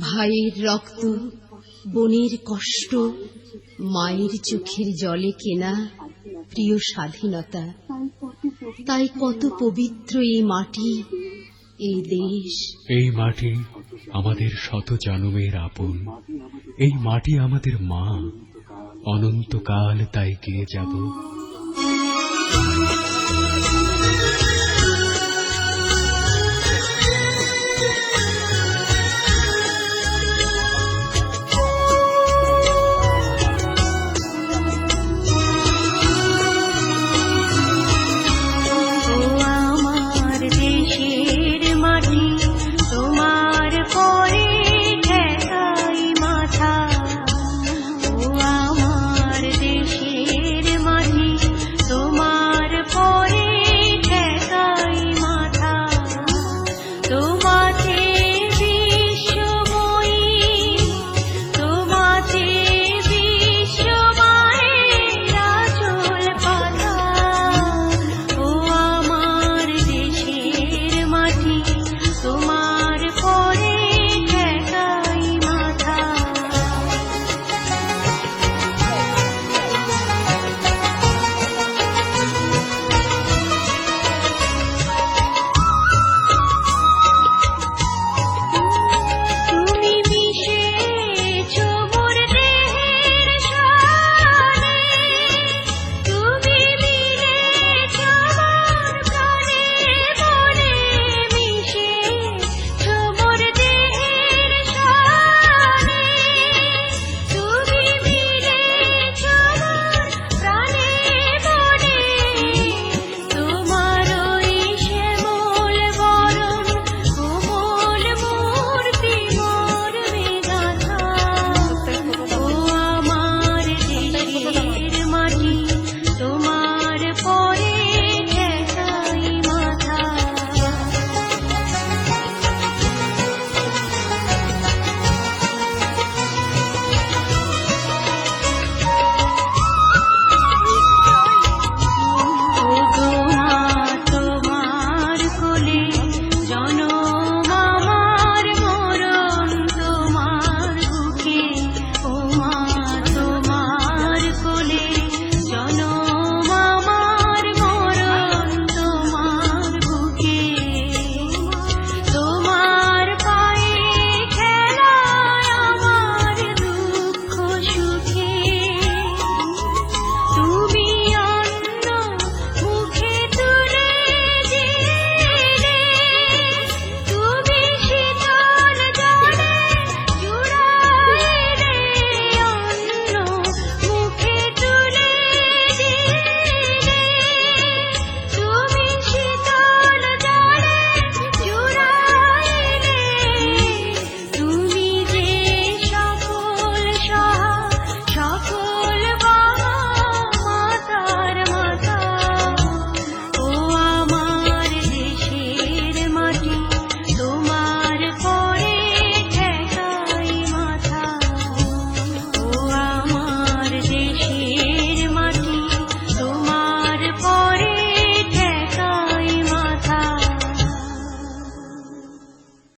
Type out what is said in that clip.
ভাইয়ের রক্ত বনের কষ্ট মায়ের চোখের জলে কেনা প্রিয় স্বাধীনতা। তাই কত পবিত্র এই মাটি এই দেশ। এই মাটি আমাদের শত জনমের আপন। এই মাটি আমাদের মা। অনন্তকাল তাই গিয়ে যাব।